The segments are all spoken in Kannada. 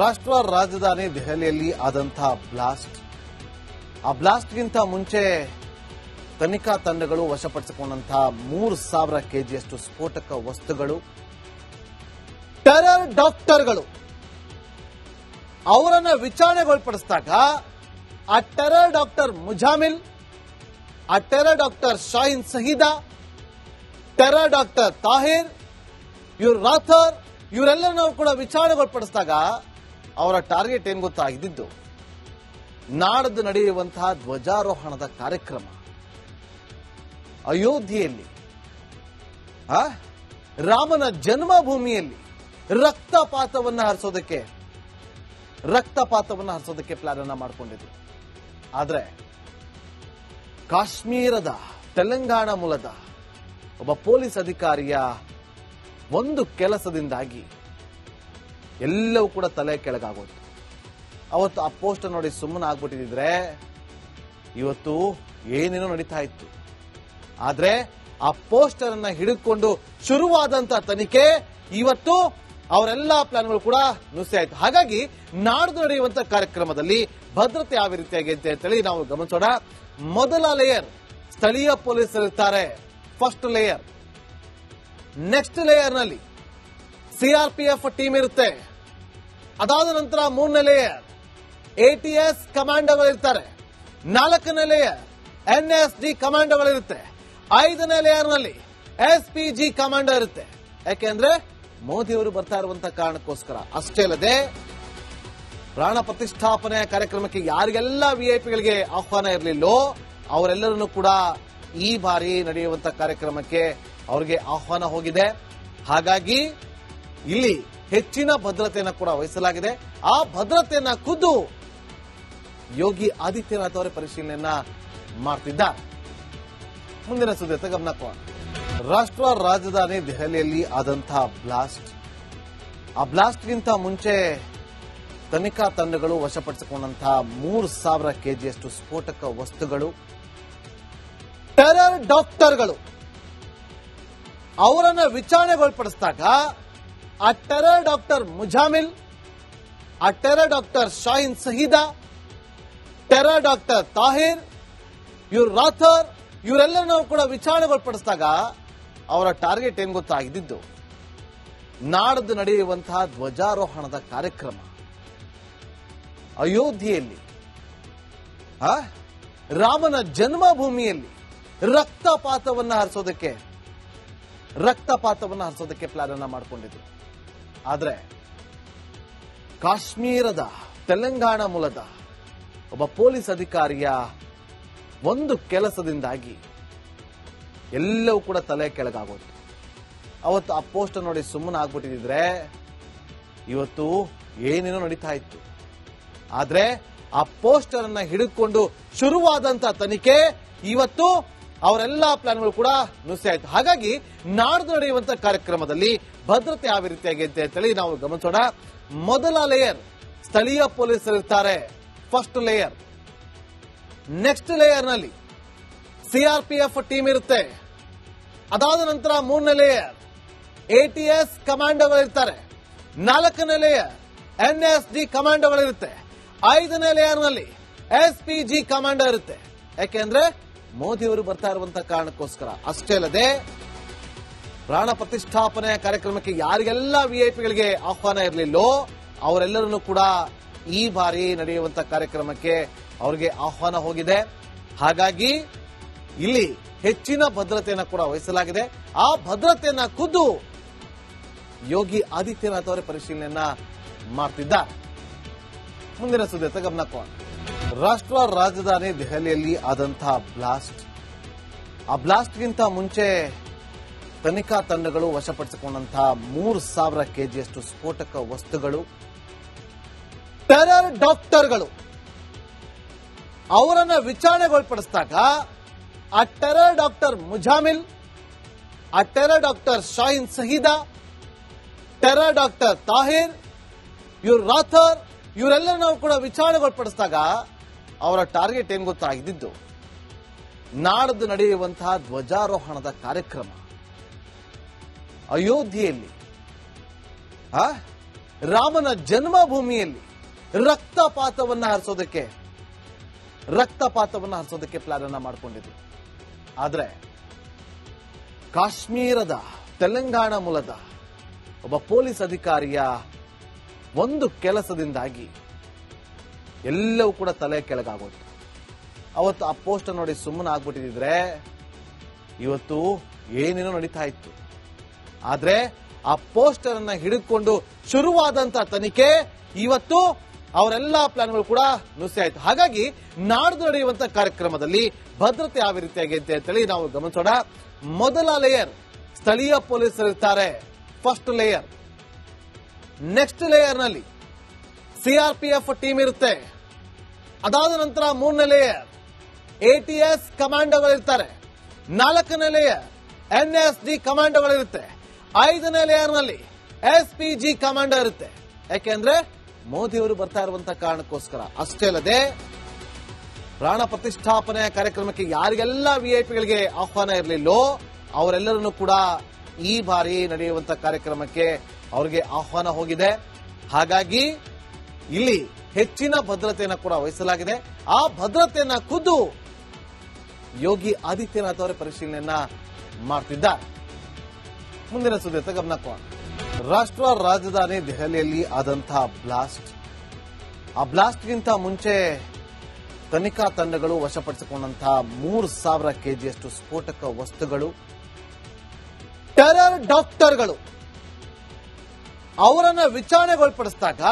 ರಾಷ್ಟ್ರ ರಾಜಧಾನಿ ದೆಹಲಿಯಲ್ಲಿ ಆದಂತಹ ಬ್ಲಾಸ್ಟ್. ಆ ಬ್ಲಾಸ್ಟ್ಗಿಂತ ಮುಂಚೆ ತನಿಖಾ ತಂಡಗಳು ವಶಪಡಿಸಿಕೊಂಡಂತಹ ಮೂರು ಸಾವಿರ ಕೆಜಿಯಷ್ಟು ಸ್ಫೋಟಕ ವಸ್ತುಗಳು, ಟೆರರ್ ಡಾಕ್ಟರ್ಗಳು ಅವರನ್ನ ವಿಚಾರಣೆಗೊಳಪಡಿಸಿದಾಗ ಆ ಟೆರರ್ ಡಾಕ್ಟರ್ ಮುಜಾಮಿಲ್, ಆ terror doctor Shaheen Saeeda, terror doctor Tahir, ಇವರ್ Rather, ಇವರೆಲ್ಲರನ್ನೂ ಕೂಡ ವಿಚಾರಣೆಗೊಳಪಡಿಸಿದಾಗ ಅವರ ಟಾರ್ಗೆಟ್ ಏನ್ ಗೊತ್ತಾ? ಇದ್ದಿದ್ದು ನಾಡದ್ದು ನಡೆಯುವಂತಹ ಧ್ವಜಾರೋಹಣದ ಕಾರ್ಯಕ್ರಮ. ಅಯೋಧ್ಯೆಯಲ್ಲಿ? ರಾಮನ ಜನ್ಮಭೂಮಿಯಲ್ಲಿ ರಕ್ತಪಾತವನ್ನು ಹರಿಸೋದಕ್ಕೆ ರಕ್ತಪಾತವನ್ನು ಹರಿಸೋದಕ್ಕೆ ಪ್ಲಾನ್ ಅನ್ನ ಮಾಡಿಕೊಂಡಿದ್ರು. ಆದ್ರೆ ಕಾಶ್ಮೀರದ ತೆಲಂಗಾಣ ಮೂಲದ ಒಬ್ಬ ಪೊಲೀಸ್ ಅಧಿಕಾರಿಯ ಒಂದು ಕೆಲಸದಿಂದಾಗಿ ಎಲ್ಲವೂ ಕೂಡ ತಲೆ ಕೆಳಗಾಗೋದು ಅವತ್ತು ಆ ಪೋಸ್ಟ್ ನೋಡಿ ಸುಮ್ಮನೆ ಆಗ್ಬಿಟ್ಟಿದ್ರೆ ಇವತ್ತು ಏನೇನೋ ನಡೀತಾ ಇತ್ತು. ಆದ್ರೆ ಆ ಪೋಸ್ಟರ್ ಅನ್ನ ಹಿಡಿದುಕೊಂಡು ಶುರುವಾದಂತ ತನಿಖೆ ಇವತ್ತು ಅವರೆಲ್ಲ ಪ್ಲಾನ್ಗಳು ಕೂಡ ನುಸಿ ಆಯ್ತು. ಹಾಗಾಗಿ ನಾಡ್ದು ನಡೆಯುವಂತ ಕಾರ್ಯಕ್ರಮದಲ್ಲಿ ಭದ್ರತೆ ಯಾವ ರೀತಿಯಾಗಿ ಅಂತ ಹೇಳಿ ನಾವು ಗಮನಿಸೋಣ. ಮೊದಲ ಲೇಯರ್ ಸ್ಥಳೀಯ ಪೊಲೀಸರು ಇರ್ತಾರೆ ಫಸ್ಟ್ ಲೇಯರ್. ನೆಕ್ಸ್ಟ್ ಲೇಯರ್ನಲ್ಲಿ ಸಿಆರ್ಪಿಎಫ್ ಟೀಮ್ ಇರುತ್ತೆ. ಅದಾದ ನಂತರ ಮೂರನೇ ಲೇಯರ್ ಎಟಿಎಸ್ ಕಮಾಂಡೋಗಳು ಇರ್ತಾರೆ. ನಾಲ್ಕನೇ ಲೇಯರ್ ಎನ್ಎಸ್ ಡಿ ಕಮಾಂಡೋಗಳು ಇರುತ್ತೆ. ಐದನೇ ಲೇಯರ್ನಲ್ಲಿ ಎಸ್ ಪಿ ಜಿ ಕಮಾಂಡೋ ಇರುತ್ತೆ. ಯಾಕೆಂದ್ರೆ ಮೋದಿ ಅವರು ಬರ್ತಾ ಇರುವಂತಹ ಕಾರಣಕ್ಕೋಸ್ಕರ. ಅಷ್ಟೇ ಅಲ್ಲದೆ ಪ್ರಾಣ ಪ್ರತಿಷ್ಠಾಪನೆ ಕಾರ್ಯಕ್ರಮಕ್ಕೆ ಯಾರಿಗೆಲ್ಲ ವಿಐಪಿಗಳಿಗೆ ಆಹ್ವಾನ ಇರಲಿಲ್ಲೋ ಅವರೆಲ್ಲರನ್ನು ಕೂಡ ಈ ಬಾರಿ ನಡೆಯುವಂತಹ ಕಾರ್ಯಕ್ರಮಕ್ಕೆ ಅವರಿಗೆ ಆಹ್ವಾನ ಹೋಗಿದೆ. ಹಾಗಾಗಿ ಇಲ್ಲಿ ಹೆಚ್ಚಿನ ಭದ್ರತೆಯನ್ನು ಕೂಡ ವಹಿಸಲಾಗಿದೆ. ಆ ಭದ್ರತೆಯನ್ನ ಖುದ್ದು ಯೋಗಿ ಆದಿತ್ಯನಾಥ್ ಅವರೇ ಪರಿಶೀಲನೆಯನ್ನ ಮಾಡ್ತಿದ್ದಾರೆ. ಮುಂದಿನ ಸುದ್ದಿ ಗಮನ. ರಾಷ್ಟ್ರ ರಾಜಧಾನಿ ದೆಹಲಿಯಲ್ಲಿ ಆದಂತಹ ಬ್ಲಾಸ್ಟ್. ಆ ಬ್ಲಾಸ್ಟ್ಗಿಂತ ಮುಂಚೆ ತನಿಖಾ ತಂಡಗಳು ವಶಪಡಿಸಿಕೊಂಡಂತಹ ಮೂರು ಸಾವಿರ ಕೆಜಿಯಷ್ಟು ಸ್ಫೋಟಕ ವಸ್ತುಗಳು, ಟೆರರ್ ಡಾಕ್ಟರ್ಗಳು ಅವರನ್ನ ವಿಚಾರಣೆಗೊಳಪಡಿಸಿದಾಗ ಆ ಟೆರರ್ ಡಾಕ್ಟರ್ ಮುಜಾಮಿಲ್ ಆ terror doctor Shaheen Saheeda terror doctor Tahir, ಇವ್ರ ರಾಥರ್, ಇವರೆಲ್ಲರನ್ನೂ ಕೂಡ ವಿಚಾರಣೆಗೊಳಪಡಿಸಿದಾಗ ಅವರ ಟಾರ್ಗೆಟ್ ಏನ್ ಗೊತ್ತಾ ಇದ್ದಿದ್ದು ನಡೆಯುವಂತಹ ಧ್ವಜಾರೋಹಣದ ಕಾರ್ಯಕ್ರಮ ಅಯೋಧ್ಯೆಯಲ್ಲಿ? ರಾಮನ ಜನ್ಮಭೂಮಿಯಲ್ಲಿ ರಕ್ತಪಾತವನ್ನ ಹರಿಸೋದಕ್ಕೆ ರಕ್ತಪಾತವನ್ನ ಹರಿಸೋದಕ್ಕೆ ಪ್ಲಾನ್ ಅನ್ನ ಮಾಡಿಕೊಂಡಿದ್ರು ಆದ್ರೆ ಕಾಶ್ಮೀರದ ತೆಲಂಗಾಣ ಮೂಲದ ಒಬ್ಬ ಪೊಲೀಸ್ ಅಧಿಕಾರಿಯ ಒಂದು ಕೆಲಸದಿಂದಾಗಿ ಎಲ್ಲವೂ ಕೂಡ ತಲೆ ಕೆಳಗಾಗೋದು ಅವತ್ತು ಆ ಪೋಸ್ಟ್ ನೋಡಿ ಸುಮ್ಮನೆ ಆಗ್ಬಿಟ್ಟಿದ್ರೆ ಇವತ್ತು ಏನೇನೋ ನಡೀತಾ ಇತ್ತು. ಆದ್ರೆ ಆ ಪೋಸ್ಟರ್ ಅನ್ನ ಹಿಡಿದುಕೊಂಡು ಶುರುವಾದಂತ ತನಿಖೆ ಇವತ್ತು ಅವರೆಲ್ಲ ಪ್ಲಾನ್ಗಳು ಕೂಡ ನುಸಿ ಆಯ್ತು. ಹಾಗಾಗಿ ನಾಡ್ದು ನಡೆಯುವಂತ ಕಾರ್ಯಕ್ರಮದಲ್ಲಿ ಭದ್ರತೆ ಯಾವ ರೀತಿಯಾಗಿ ಅಂತ ಹೇಳಿ ನಾವು ಗಮನಿಸೋಣ. ಮೊದಲ ಲೇಯರ್ ಸ್ಥಳೀಯ ಪೊಲೀಸರು ಇರ್ತಾರೆ ಫಸ್ಟ್ ಲೇಯರ್ ನೆಕ್ಸ್ಟ್ ಲೇಯರ್ನಲ್ಲಿ ಸಿಆರ್ಪಿಎಫ್ ಟೀಮ್ ಇರುತ್ತೆ. ಅದಾದ ನಂತರ ಮೂರನೇ ಲೇಯರ್ ಎಟಿಎಸ್ ಕಮಾಂಡೋಗಳು ಇರ್ತಾರೆ ನಾಲ್ಕನೇ ಲೇಯರ್ ಎನ್ಎಸ್ ಡಿ ಕಮಾಂಡೋಗಳು ಇರುತ್ತೆ ಐದನೇ ಲೇಯರ್ನಲ್ಲಿ ಎಸ್ ಪಿ ಜಿ ಕಮಾಂಡೋ ಇರುತ್ತೆ. ಯಾಕೆಂದ್ರೆ ಮೋದಿ ಅವರು ಬರ್ತಾ ಇರುವಂತಹ ಕಾರಣಕ್ಕೋಸ್ಕರ. ಅಷ್ಟೇ ಅಲ್ಲದೆ, ಪ್ರಾಣ ಪ್ರತಿಷ್ಠಾಪನೆ ಕಾರ್ಯಕ್ರಮಕ್ಕೆ ಯಾರಿಗೆಲ್ಲ ವಿಐಪಿಗಳಿಗೆ ಆಹ್ವಾನ ಇರಲಿಲ್ಲೋ, ಅವರೆಲ್ಲರನ್ನು ಕೂಡ ಈ ಬಾರಿ ನಡೆಯುವಂತಹ ಕಾರ್ಯಕ್ರಮಕ್ಕೆ ಅವರಿಗೆ ಆಹ್ವಾನ ಹೋಗಿದೆ. ಹಾಗಾಗಿ, ಇಲ್ಲಿ ಹೆಚ್ಚಿನ ಭದ್ರತೆಯನ್ನು ಕೂಡ ವಹಿಸಲಾಗಿದೆ. ಆ ಭದ್ರತೆಯನ್ನ ಖುದ್ದು ಯೋಗಿ ಆದಿತ್ಯನಾಥ್ ಅವರೇ ಪರಿಶೀಲನೆಯನ್ನ ಮಾಡ್ತಿದ್ದ ಮುಂದಿನ ಸುದ್ದಿ ಗಮನ. ರಾಷ್ಟ್ರ ರಾಜಧಾನಿ ದೆಹಲಿಯಲ್ಲಿ ಆದಂತಹ ಬ್ಲಾಸ್ಟ್. ಆ ಬ್ಲಾಸ್ಟ್ಗಿಂತ ಮುಂಚೆ ತನಿಖಾ ತಂಡಗಳು ವಶಪಡಿಸಿಕೊಂಡಂತಹ ಮೂರು ಸಾವಿರ ಕೆಜಿಯಷ್ಟು ಸ್ಫೋಟಕ ವಸ್ತುಗಳು, ಟೆರರ್ ಡಾಕ್ಟರ್ಗಳು ಅವರನ್ನ ವಿಚಾರಣೆಗೊಳಪಡಿಸಿದಾಗ ಆ ಟೆರರ್ ಡಾಕ್ಟರ್ ಮುಜಾಮಿಲ್, ಆ terror doctor Shaheen Saheeda, terror doctor Tahir your Rather ಇವರೆಲ್ಲರನ್ನೂ ಕೂಡ ವಿಚಾರಣೆಗೊಳಪಡಿಸಿದಾಗ ಅವರ ಟಾರ್ಗೆಟ್ ಏನ್ ಗೊತ್ತಾ ಇದ್ದಿದ್ದು? ನಾಡದ್ದು ನಡೆಯುವಂತಹ ಧ್ವಜಾರೋಹಣದ ಕಾರ್ಯಕ್ರಮ. ಅಯೋಧ್ಯೆಯಲ್ಲಿ? ರಾಮನ ಜನ್ಮಭೂಮಿಯಲ್ಲಿ ರಕ್ತಪಾತವನ್ನ ಹರಿಸೋದಕ್ಕೆ ರಕ್ತಪಾತವನ್ನ ಹರಿಸೋದಕ್ಕೆ ಪ್ಲಾನ್ ಅನ್ನ ಮಾಡಿಕೊಂಡಿದ್ರು. ಆದ್ರೆ ಕಾಶ್ಮೀರದ ತೆಲಂಗಾಣ ಮೂಲದ ಒಬ್ಬ ಪೊಲೀಸ್ ಅಧಿಕಾರಿಯ ಒಂದು ಕೆಲಸದಿಂದಾಗಿ ಎಲ್ಲವೂ ಕೂಡ ತಲೆ ಕೆಳಗಾಗೋಯ್ತು. ಅವತ್ತು ಆ ಪೋಸ್ಟ್ ನೋಡಿ ಸುಮ್ಮನೆ ಆಗ್ಬಿಟ್ಟಿದ್ರೆ ಇವತ್ತು ಏನೇನೋ ನಡೀತಾ ಇತ್ತು. ಆದ್ರೆ ಆ ಪೋಸ್ಟರ್ ಅನ್ನ ಹಿಡಿದುಕೊಂಡು ಶುರುವಾದಂತ ತನಿಖೆ ಇವತ್ತು ಅವರೆಲ್ಲಾ ಪ್ಲಾನ್ಗಳು ಕೂಡ ನುಸಿ ಆಯ್ತು. ಹಾಗಾಗಿ ನಾಡ್ದು ನಡೆಯುವಂತ ಕಾರ್ಯಕ್ರಮದಲ್ಲಿ ಭದ್ರತೆ ಯಾವ ರೀತಿಯಾಗಿದೆ ಅಂತೇಳಿ ನಾವು ಗಮನಿಸೋಣ. ಮೊದಲ ಲೇಯರ್ ಸ್ಥಳೀಯ ಪೊಲೀಸರು ಇರ್ತಾರೆ. ಫಸ್ಟ್ ಲೇಯರ್ ನೆಕ್ಸ್ಟ್ ಲೇಯರ್ನಲ್ಲಿ ಸಿಆರ್ಪಿಎಫ್ ಟೀಮ್ ಇರುತ್ತೆ. ಅದಾದ ನಂತರ ಮೂರನೇ ಲೇಯರ್ ಎಟಿಎಸ್ ಕಮಾಂಡೋಗಳಿರ್ತಾರೆ. ನಾಲ್ಕನೇ ಲೇಯರ್ ಎನ್ಎಸ್ ಡಿ ಕಮಾಂಡೋಗಳಿರುತ್ತೆ. ಐದನೇ ಲೇಯರ್ನಲ್ಲಿ ಎಸ್ ಪಿ ಜಿ ಕಮಾಂಡೋ ಇರುತ್ತೆ. ಯಾಕೆಂದ್ರೆ ಮೋದಿ ಅವರು ಬರ್ತಾ ಇರುವಂತಹ ಕಾರಣಕ್ಕೋಸ್ಕರ. ಅಷ್ಟೇ ಅಲ್ಲದೆ ಪ್ರಾಣ ಪ್ರತಿಷ್ಠಾಪನೆ ಕಾರ್ಯಕ್ರಮಕ್ಕೆ ಯಾರಿಗೆಲ್ಲ ವಿಐಪಿಗಳಿಗೆ ಆಹ್ವಾನ ಇರಲಿಲ್ಲೋ ಅವರೆಲ್ಲರನ್ನು ಕೂಡ ಈ ಬಾರಿ ನಡೆಯುವಂತಹ ಕಾರ್ಯಕ್ರಮಕ್ಕೆ ಅವರಿಗೆ ಆಹ್ವಾನ ಹೋಗಿದೆ. ಹಾಗಾಗಿ ಇಲ್ಲಿ ಹೆಚ್ಚಿನ ಭದ್ರತೆಯನ್ನು ಕೂಡ ವಹಿಸಲಾಗಿದೆ. ಆ ಭದ್ರತೆಯನ್ನ ಖುದ್ದು ಯೋಗಿ ಆದಿತ್ಯನಾಥ್ ಅವರ ಪರಿಶೀಲನೆಯನ್ನ ಮಾಡ್ತಿದ್ದಾರೆ. ಮುಂದಿನ ಸುದ್ದಿ ಗಮನ ರಾಷ್ಟ ರಾಷ್ಟ್ರ ರಾಜಧಾನಿ ದೆಹಲಿಯಲ್ಲಿ ಆದಂತಹ ಬ್ಲಾಸ್ಟ್. ಆ ಬ್ಲಾಸ್ಟ್ಗಿಂತ ಮುಂಚೆ ತನಿಖಾ ತಂಡಗಳು ವಶಪಡಿಸಿಕೊಂಡಂತಹ ಮೂರು ಸಾವಿರ ಕೆಜಿಯಷ್ಟು ಸ್ಫೋಟಕ ವಸ್ತುಗಳು. ಟೆರರ್ ಡಾಕ್ಟರ್ಗಳು ಅವರನ್ನ ವಿಚಾರಣೆಗೊಳಪಡಿಸಿದಾಗ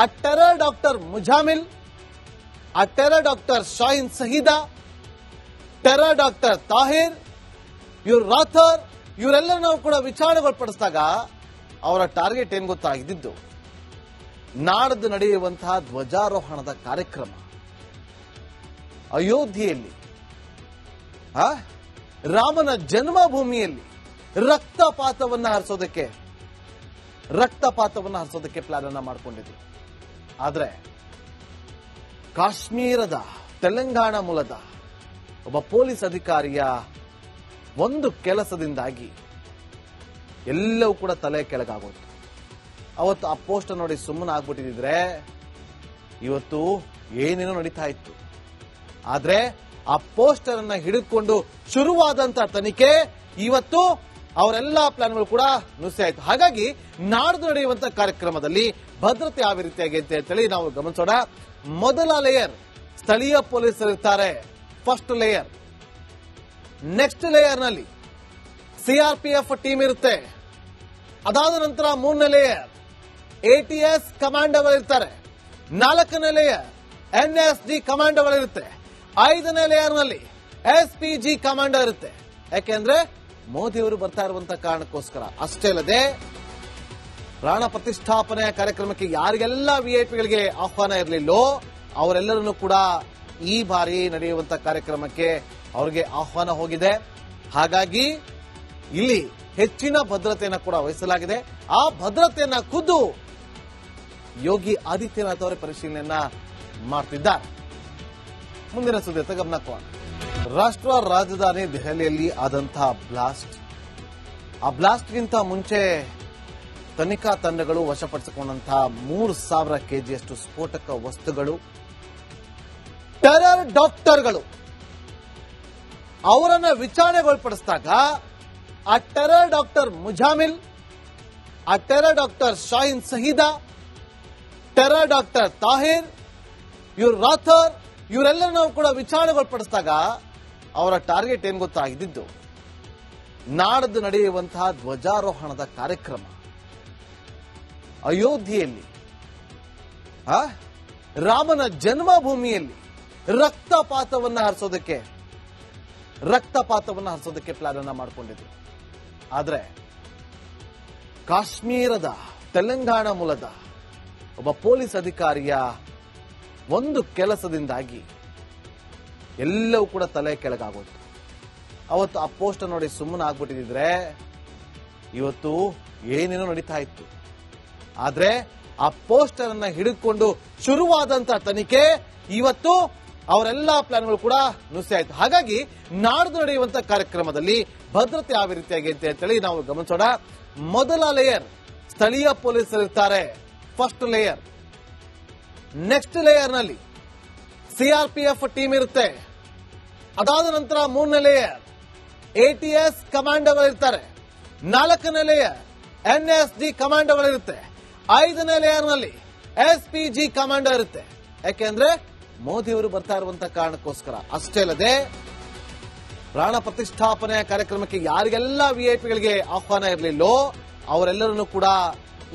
ಆ ಟೆರರ್ ಡಾಕ್ಟರ್ ಮುಜಾಮಿಲ್ ಆ terror doctor Shaheen Sahida terror doctor Tahir, ಇವ್ರ ರಾಥರ್ ಇವರೆಲ್ಲ ನಾವು ಕೂಡ ವಿಚಾರಣೆಗೊಳಪಡಿಸಿದಾಗ ಅವರ ಟಾರ್ಗೆಟ್ ಏನ್ ಗೊತ್ತಾಗಿದ್ದು ನಾಡದ್ದು ನಾಡ್ದು ನಡೆಯುವಂತಹ ಧ್ವಜಾರೋಹಣದ ಕಾರ್ಯಕ್ರಮ ಅಯೋಧ್ಯೆಯಲ್ಲಿ? ರಾಮನ ಜನ್ಮಭೂಮಿಯಲ್ಲಿ ರಕ್ತಪಾತವನ್ನ ಹರಿಸೋದಕ್ಕೆ ರಕ್ತಪಾತವನ್ನ ಹರಿಸೋದಕ್ಕೆ ಪ್ಲಾನ್ ಅನ್ನ ಮಾಡಿಕೊಂಡಿದ್ರು. ಆದ್ರೆ, ಕಾಶ್ಮೀರದ ತೆಲಂಗಾಣ ಮೂಲದ ಒಬ್ಬ ಪೊಲೀಸ್ ಅಧಿಕಾರಿಯ ಒಂದು ಕೆಲಸದಿಂದಾಗಿ ಎಲ್ಲವೂ ಕೂಡ ತಲೆ ಕೆಳಗಾಗೋಯ್ತು. ಅವತ್ತು ಆ ಪೋಸ್ಟ್ ನೋಡಿ ಸುಮ್ಮನೆ ಆಗ್ಬಿಟ್ಟಿದ್ರೆ, ಇವತ್ತು ಏನೇನೋ ನಡೀತಾ ಇತ್ತು. ಆದ್ರೆ, ಆ ಪೋಸ್ಟರ್ ಅನ್ನ ಹಿಡಿದುಕೊಂಡು ಶುರುವಾದಂತ ತನಿಖೆ ಇವತ್ತು ಅವರೆಲ್ಲಾ ಪ್ಲಾನ್ಗಳು ಕೂಡ ನುಸಿ ಆಯ್ತು. ಹಾಗಾಗಿ ನಾಡ್ದು ನಡೆಯುವಂತ ಕಾರ್ಯಕ್ರಮದಲ್ಲಿ ಭದ್ರತೆ ಯಾವ ರೀತಿಯಾಗಿ ಅಂತ ಹೇಳಿ ನಾವು ಗಮನಿಸೋಣ. ಮೊದಲ ಲೇಯರ್ ಸ್ಥಳೀಯ ಪೊಲೀಸರು ಇರ್ತಾರೆ ಫಸ್ಟ್ ಲೇಯರ್ ನೆಕ್ಸ್ಟ್ ಲೇಯರ್ನಲ್ಲಿ ಸಿಆರ್ಪಿಎಫ್ ಟೀಮ್ ಇರುತ್ತೆ. ಅದಾದ ನಂತರ ಮೂರನೇ ಲೇಯರ್ ಎಟಿಎಸ್ ಕಮಾಂಡೋಗಳಿರ್ತಾರೆ ನಾಲ್ಕನೇ ಲೇಯರ್ ಎನ್ಎಸ್ ಕಮಾಂಡ್ ಅವರಿರುತ್ತೆ ಐದನೇ ಲೇಯರ್ನಲ್ಲಿ ಎಸ್ ಪಿ ಜಿ ಕಮಾಂಡೋ ಇರುತ್ತೆ. ಯಾಕೆಂದ್ರೆ ಮೋದಿ ಅವರು ಬರ್ತಾ ಇರುವಂತ ಕಾರಣಕ್ಕೋಸ್ಕರ. ಅಷ್ಟೇ ಅಲ್ಲದೆ, ಪ್ರಾಣ ಪ್ರತಿಷ್ಠಾಪನೆ ಕಾರ್ಯಕ್ರಮಕ್ಕೆ ಯಾರಿಗೆಲ್ಲ ವಿಐಪಿಗಳಿಗೆ ಆಹ್ವಾನ ಇರಲಿಲ್ಲೋ, ಅವರೆಲ್ಲರನ್ನು ಕೂಡ ಈ ಬಾರಿ ನಡೆಯುವಂತ ಕಾರ್ಯಕ್ರಮಕ್ಕೆ ಅವರಿಗೆ ಆಹ್ವಾನ ಹೋಗಿದೆ. ಹಾಗಾಗಿ, ಇಲ್ಲಿ ಹೆಚ್ಚಿನ ಭದ್ರತೆಯನ್ನು ಕೂಡ ವಹಿಸಲಾಗಿದೆ. ಆ ಭದ್ರತೆಯನ್ನ ಖುದ್ದು ಯೋಗಿ ಆದಿತ್ಯನಾಥ್ ಅವರ ಪರಿಶೀಲನೆಯನ್ನ ಮಾಡ್ತಿದ್ದಾರೆ. ಮುಂದಿನ ಸುದ್ದಿ ಗಮನ ರಾಷ್ಟ್ರ ರಾಜಧಾನಿ ದೆಹಲಿಯಲ್ಲಿ ಆದಂತಹ ಬ್ಲಾಸ್ಟ್. ಆ ಬ್ಲಾಸ್ಟ್ಗಿಂತ ಮುಂಚೆ ತನಿಖಾ ತಂಡಗಳು ವಶಪಡಿಸಿಕೊಂಡಂತಹ ಮೂರು ಸಾವಿರ ಕೆಜಿಯಷ್ಟು ಸ್ಫೋಟಕ ವಸ್ತುಗಳು, ಟೆರರ್ ಡಾಕ್ಟರ್ಗಳು ಅವರನ್ನ ವಿಚಾರಣೆಗೊಳಪಡಿಸಿದಾಗ ಆ ಟೆರರ್ ಡಾಕ್ಟರ್ ಮುಜಾಮಿಲ್, ಆ terror doctor Shaheen Sahida, terror doctor Tahir, ಇವ್ರ ರಾಥರ್ ಇವರೆಲ್ಲ ನಾವು ಕೂಡ ವಿಚಾರಣೆಗೊಳಪಡಿಸಿದಾಗ ಅವರ ಟಾರ್ಗೆಟ್ ಏನ್ ಗೊತ್ತಾ? ಇದ್ದಿದ್ದು ನಾಡ್ದು ನಡೆಯುವಂತಹ ಧ್ವಜಾರೋಹಣದ ಕಾರ್ಯಕ್ರಮ. ಅಯೋಧ್ಯೆಯಲ್ಲಿ? ರಾಮನ ಜನ್ಮಭೂಮಿಯಲ್ಲಿ ರಕ್ತಪಾತವನ್ನ ಹರಿಸೋದಕ್ಕೆ, ರಕ್ತಪಾತವನ್ನು ಹರಿಸೋದಕ್ಕೆ ಪ್ಲಾನ್ ಅನ್ನ ಮಾಡಿಕೊಂಡಿದ್ರು. ಆದ್ರೆ, ಕಾಶ್ಮೀರದ ತೆಲಂಗಾಣ ಮೂಲದ ಒಬ್ಬ ಪೊಲೀಸ್ ಅಧಿಕಾರಿಯ ಒಂದು ಕೆಲಸದಿಂದಾಗಿ ಎಲ್ಲವೂ ಕೂಡ ತಲೆ ಕೆಳಗಾಗೋಯ್ತು. ಅವತ್ತು ಆ ಪೋಸ್ಟ್ ನೋಡಿ ಸುಮ್ಮನೆ ಆಗ್ಬಿಟ್ಟಿದ್ರೆ ಇವತ್ತು ಏನೇನೋ ನಡೀತಾ ಇತ್ತು. ಆದ್ರೆ ಆ ಪೋಸ್ಟರ್ ಅನ್ನ ಹಿಡಿದುಕೊಂಡು ಶುರುವಾದಂತ ತನಿಖೆ ಇವತ್ತು ಅವರೆಲ್ಲಾ ಪ್ಲಾನ್ಗಳು ಕೂಡ ನುಸಿ ಆಯ್ತು. ಹಾಗಾಗಿ ನಾಡ್ದು ನಡೆಯುವಂತ ಕಾರ್ಯಕ್ರಮದಲ್ಲಿ ಭದ್ರತೆ ಯಾವ ರೀತಿಯಾಗಿ ಅಂತ ಹೇಳಿ ನಾವು ಗಮನಿಸೋಣ. ಮೊದಲ ಲೇಯರ್ ಸ್ಥಳೀಯ ಪೊಲೀಸರು ಇರ್ತಾರೆ ಫಸ್ಟ್ ಲೇಯರ್. ನೆಕ್ಸ್ಟ್ ಲೇಯರ್ನಲ್ಲಿ ಸಿಆರ್ಪಿಎಫ್ ಟೀಮ್ ಇರುತ್ತೆ. ಅದಾದ ನಂತರ ಮೂರನೇ ಲೇಯರ್ ಎಟಿಎಸ್ ಕಮಾಂಡೋಗಳಿರ್ತಾರೆ. ನಾಲ್ಕನೇ ಲೇಯರ್ ಎನ್ ಎಸ್ ಜಿ ಕಮಾಂಡೋಗಳಿರುತ್ತೆ. ಐದನೇ ಲೇಯರ್ನಲ್ಲಿ ಎಸ್ ಪಿ ಜಿ ಕಮಾಂಡೋ ಇರುತ್ತೆ ಯಾಕೆಂದ್ರೆ ಮೋದಿ ಅವರು ಬರ್ತಾ ಇರುವಂತ ಕಾರಣಕ್ಕೋಸ್ಕರ. ಅಷ್ಟೇ ಅಲ್ಲದೆ ಪ್ರಾಣ ಪ್ರತಿಷ್ಠಾಪನೆಯ ಕಾರ್ಯಕ್ರಮಕ್ಕೆ ಯಾರಿಗೆಲ್ಲ ವಿಐಪಿಗಳಿಗೆ ಆಹ್ವಾನ ಇರಲಿಲ್ಲೋ ಅವರೆಲ್ಲರನ್ನು ಕೂಡ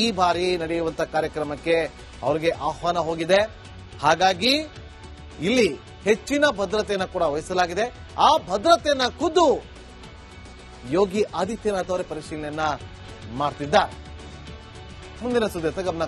ಈ ಬಾರಿ ನಡೆಯುವಂತ ಕಾರ್ಯಕ್ರಮಕ್ಕೆ ಅವರಿಗೆ ಆಹ್ವಾನ ಹೋಗಿದೆ. ಹಾಗಾಗಿ ಇಲ್ಲಿ ಹೆಚ್ಚಿನ ಭದ್ರತೆಯನ್ನು ಕೂಡ ವಹಿಸಲಾಗಿದೆ. ಆ ಭದ್ರತೆಯನ್ನು ಖುದ್ದು ಯೋಗಿ ಆದಿತ್ಯನಾಥ್ ಅವರೇ ಪರಿಶೀಲನೆಯನ್ನ ಮಾಡ್ತಿದ್ದಾರೆ. ಮುಂದಿನ ಸುದ್ದಿ ಗಮನ